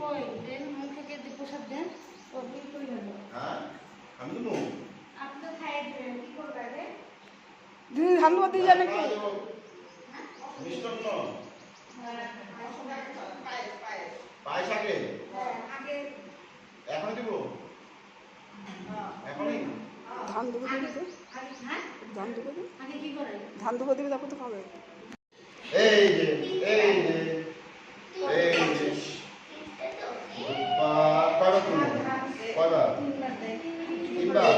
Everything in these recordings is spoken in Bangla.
কই? দেন মুখে কে প্রসাদ দেন ও কি কই গেল হ্যাঁ? আমি তো আপনি তো খাইয়ে দিবেন কি করবে রে দিদি ধান দেবো দিয়ে যাবে কি? মিষ্টান্ন। পায়েস আগে? আগে এখন দিব? এখনই? ধান দেবো দিবি ধান দেবো দিবি আগে কি করে ধান দেবো দিবি তারপর তো খাবে। এই যে এই যে এই যে। তিনবার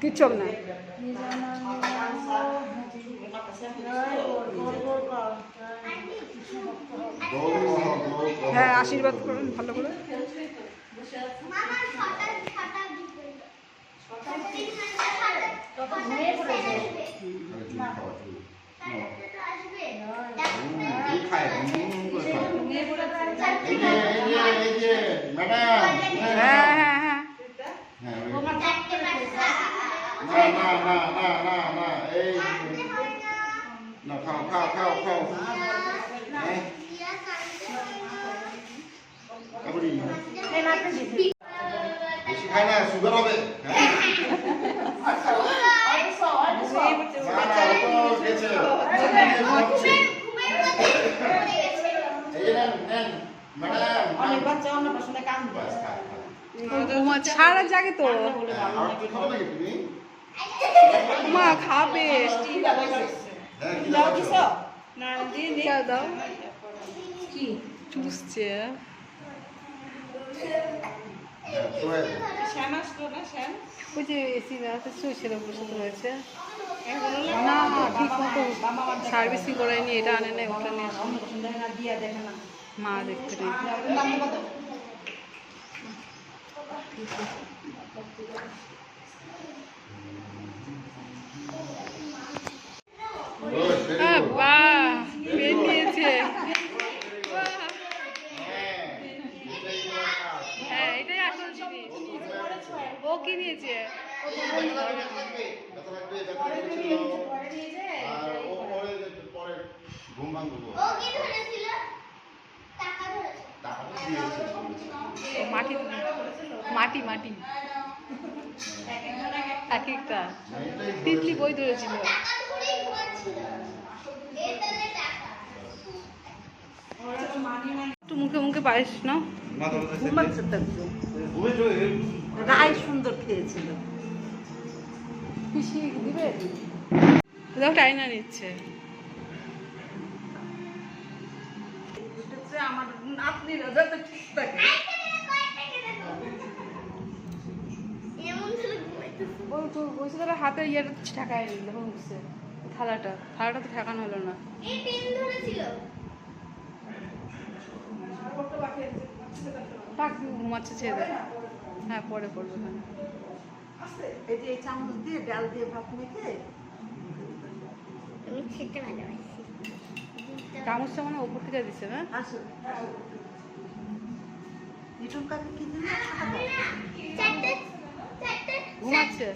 কিচ্ছু হবে না। হ্যাঁ আশীর্বাদ করুন ভালো করে Gracias. অনেক বাচ্চা অন্য কাম। মা ছাড়া জাগে তো? মা খাবে। হ্যাঁ, দাও খাচ্ছো? না দি দি দাও দাও। কি? চুষছে। হ্যাঁ, শ্যাম আসলো না শ্যাম? ওই যে এসি না শুয়েছিল বসে রয়েছে না ঠিক মতো সার্ভিসিং করায়নি এটা আনে না ওটা নিয়ে হয় মা দেখতে নেই দাম আর ও পরে পরে ঘুম ভাঙবো মাটি মাটি। মাটি এক একটা। তিতলি বই ধরেছিল। একটু মুখে মুখে পারিস না? রায় সুন্দর খেয়েছিল। পিসি দিবে? দেখো টাইনা নিচ্ছে। আমার যাতে ঠিক থাকে। এমন ওই তো তারা হাতে ইয়েটা ঠেকায় নিল বুঝছে থালাটা থালাটা তো ঠেকানো হলো না। এই পেন ধরেছিল। টাক ঘুমাচ্ছে ছেড়ে দেয় হ্যাঁ পরে হ্যাঁ এই যে এই চামচ দিয়ে ডাল দিয়ে ভাত মেখে? আমি খেতে ভালোবাসি। চামচটা মানে উপর থেকে দিচ্ছে না? আসো লিটন কাকে কি দিলে ঘুমাচ্ছে।